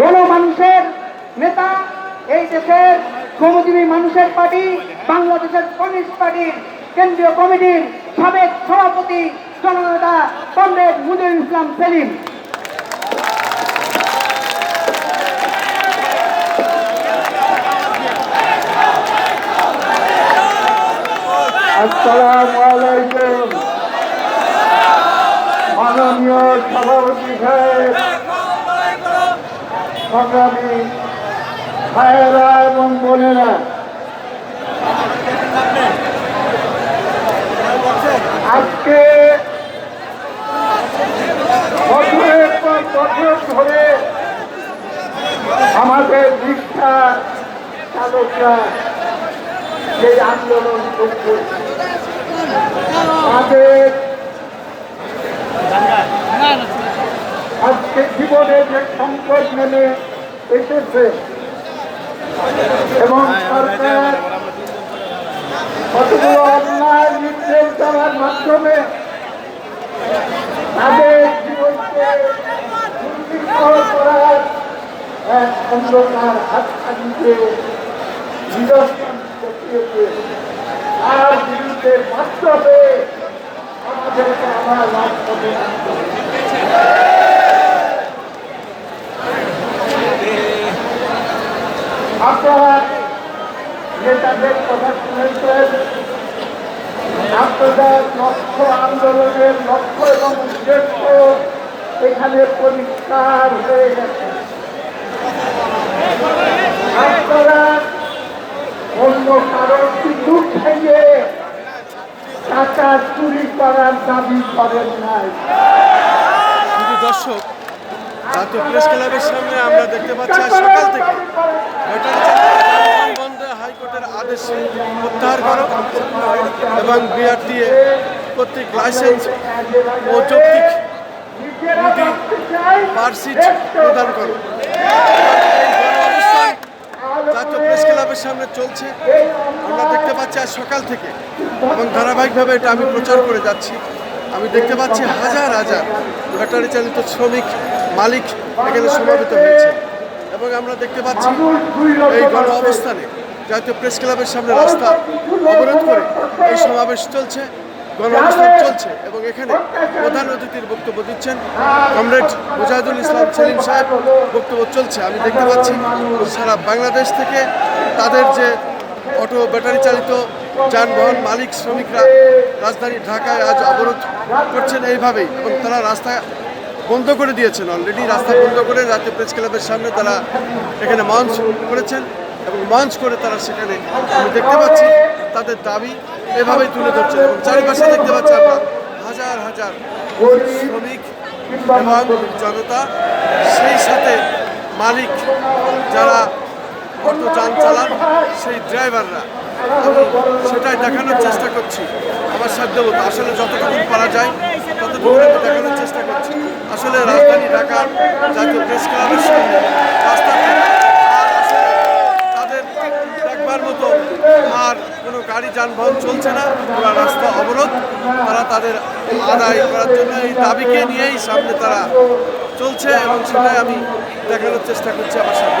গণমানুষের নেতা এই দেশের শ্রমজীবী মানুষের পার্টি, বাংলাদেশের কমিউনিস্ট পার্টির কেন্দ্রীয় কমিটির সাবেক সভাপতি জননেতা কমরেড মুজিবুল ইসলাম সেলিম। আসসালামু আলাইকুম। মাননীয় সভাপতি সাহেব সংগ্রামী ভাইয়েরা এবং বোনেরা, আজকে বছরের পর বছর ধরে আমাদের রিক্সা চালকরা যে আন্দোলন করছে। তাদের আজকে জীবনে যে সংকট নেমে এসেছে এবং সরকার কতগুলো অন্যায় নির্দেশ দেওয়ার মাধ্যমে তাদের জীবনকে করার এক অন্ধকার হাতছানিতে নিদর্শন দেখিয়েছে। তার বিরুদ্ধে বাধ্য আমাদেরকে রাজপথে নামতে আপনারা নেতাদের কথা শুনেছেন। আপনাদের লক্ষ্য আন্দোলনের লক্ষ্য এবং উদ্দেশ্য এখানে পরিষ্কার হয়ে গেছে। আপনারা অন্য কারোর সুযোগ থেকে টাকা চুরি করার দাবি করেন নাই। দর্শক জাতীয় প্রেস ক্লাবের সামনে আমরা দেখতে পাচ্ছি সকাল থেকে হাইকোর্টের আদেশ প্রত্যাহার করো এবং বিআরটিএ কর্তৃক লাইসেন্স ও যৌক্তিক নীতি পারসিট প্রদান করো। জাতীয় প্রেস ক্লাবের সামনে চলছে। আমরা দেখতে পাচ্ছি আজ সকাল থেকে এবং ধারাবাহিকভাবে এটা আমি প্রচার করে যাচ্ছি। আমি দেখতে পাচ্ছি হাজার হাজার ব্যাটারি চালিত শ্রমিক মালিক এখানে সমাবেত হয়েছে। এবং আমরা দেখতে পাচ্ছি এই গণ অবস্থানে জাতীয় প্রেস ক্লাবের সামনে রাস্তা অবরোধ করে এই সমাবেশ চলছে, গণ অবস্থান চলছে এবং এখানে প্রধান অতিথির বক্তব্য দিচ্ছেন কমরেড মুজাহিদুল ইসলাম সেলিম সাহেব। বক্তব্য চলছে। আমি দেখতে পাচ্ছি সারা বাংলাদেশ থেকে তাদের যে অটো ব্যাটারি চালিত যানবাহন মালিক, শ্রমিকরা রাজধানী ঢাকায় আজ অবরোধ করছেন এইভাবেই এবং তারা রাস্তা বন্ধ করে দিয়েছেন অলরেডি রাস্তা বন্ধ করে জাতীয় প্রেস ক্লাবের সামনে তারা এখানে মঞ্চ করেছেন এবং মঞ্চ করে তারা সেখানে দেখতে পাচ্ছি, তাদের দাবি এভাবেই তুলে ধরছেন এবং চারিপাশে দেখতে পাচ্ছি আমরা হাজার হাজার শ্রমিক এবং জনতা, সেই সাথে মালিক যারা অটো যান চালান, সেই ড্রাইভাররা সেটাই দেখানোর চেষ্টা করছি। আমার সাধ্য মতো আসলে যতটুকু পারা যায়, ততটুকু দেখানোর চেষ্টা করছি। আসলে রাজধানী ঢাকার জাতীয় প্রেস ক্লাবের আর তাদের মতো আর কোনো গাড়ি যানবাহন চলছে না পুরো রাস্তা অবরোধ। তারা তাদের আদায় করার জন্য এই দাবিকে নিয়েই সামনে তারা চলছে এবং সেটাই আমি দেখানোর চেষ্টা করছি আমার সাথে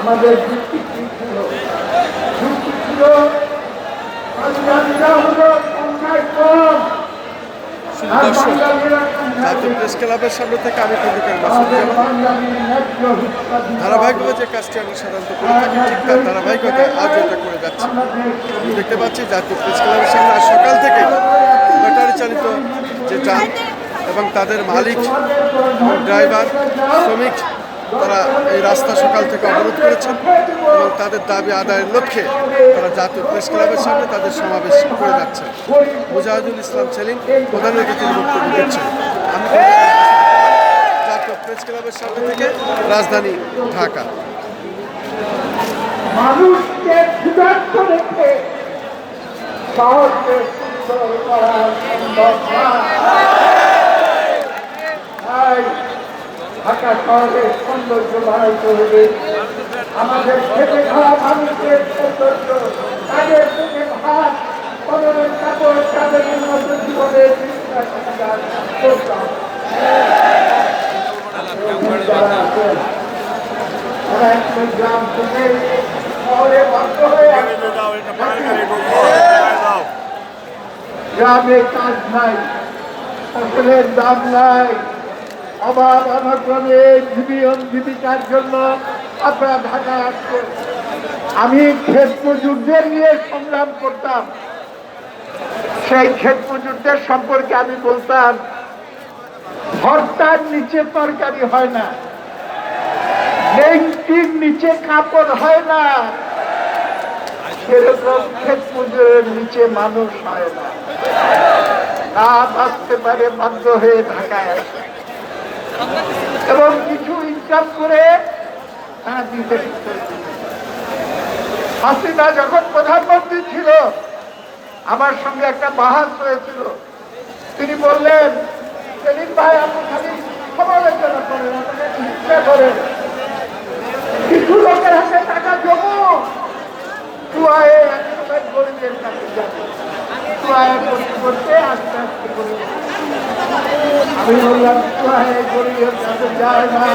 আমাদের যুক্তি কি ছিল যুক্তি ছিল বাঙালিরা হলো সংখ্যায় কম দর্শক জাতীয় প্রেস ক্লাবের সামনে থেকে আমি খন্দকার মাসুদ ধারাবাহিকভাবে যে কাজটি আমি সাধারণত করে থাকি ঠিক তার ধারাবাহিকতায় আজ এটা করে যাচ্ছি। আমি দেখতে পাচ্ছি জাতীয় প্রেস ক্লাবের সামনে আজ সকাল থেকে ব্যাটারি চালিত যে যান এবং তাদের মালিক ড্রাইভার শ্রমিক তারা এই রাস্তা সকাল থেকে অবরোধ করেছেন এবং তাদের দাবি আদায়ের লক্ষ্যে তারা জাতীয় প্রেস ক্লাবের সামনে তাদের সমাবেশ করে যাচ্ছে মুজাহিদুল ইসলাম সেলিম, প্রধান অতিথির বক্তব্য দিচ্ছেন। আমি জাতীয় প্রেস ক্লাবের সামনে থেকে রাজধানী ঢাকা। মানুষকে ঢাকা শহরের সৌন্দর্য বাড়াইতে হবে আমাদের খেতে খাওয়া মানুষের সৌন্দর্য, তাদের মুখে ভাত পনেরো কাপড়, তাদের উন্নত জীবনের গ্রামে কাজ নাই, ফসলের দাম নাই। অভাব অনটনে জীবন জীবিকার জন্য আপনারা ঢাকায় আসছেন আমি ক্ষেত মজুরদের নিয়ে সংগ্রাম করতাম। সেই ক্ষেত মজুরদের সম্পর্কে আমি বলতাম, ভর্তার নিচে তরকারি হয় না, লেংটির নিচে কাপড় হয় না, সেরকম ক্ষেত মজুরের নিচে মানুষ হয় না। না বাঁচতে পারে বাধ্য হয়ে ঢাকায় আসে। এবং কিছু ইনকাম করে তারা দিতে। হাসিনা যখন প্রধানমন্ত্রী ছিল, আমার সঙ্গে একটা বাহাস হয়েছিল। তিনি বললেন ভাই, আপনি খালি সমালোচনা করেন হিংসা করেন। কিছু লোকের হাতে টাকা জমো। গরিবের কাছে যাবে। করতে আস্তে আস্তে আমি বললাম চুয়ায়ে গরিবের কাছে যায় না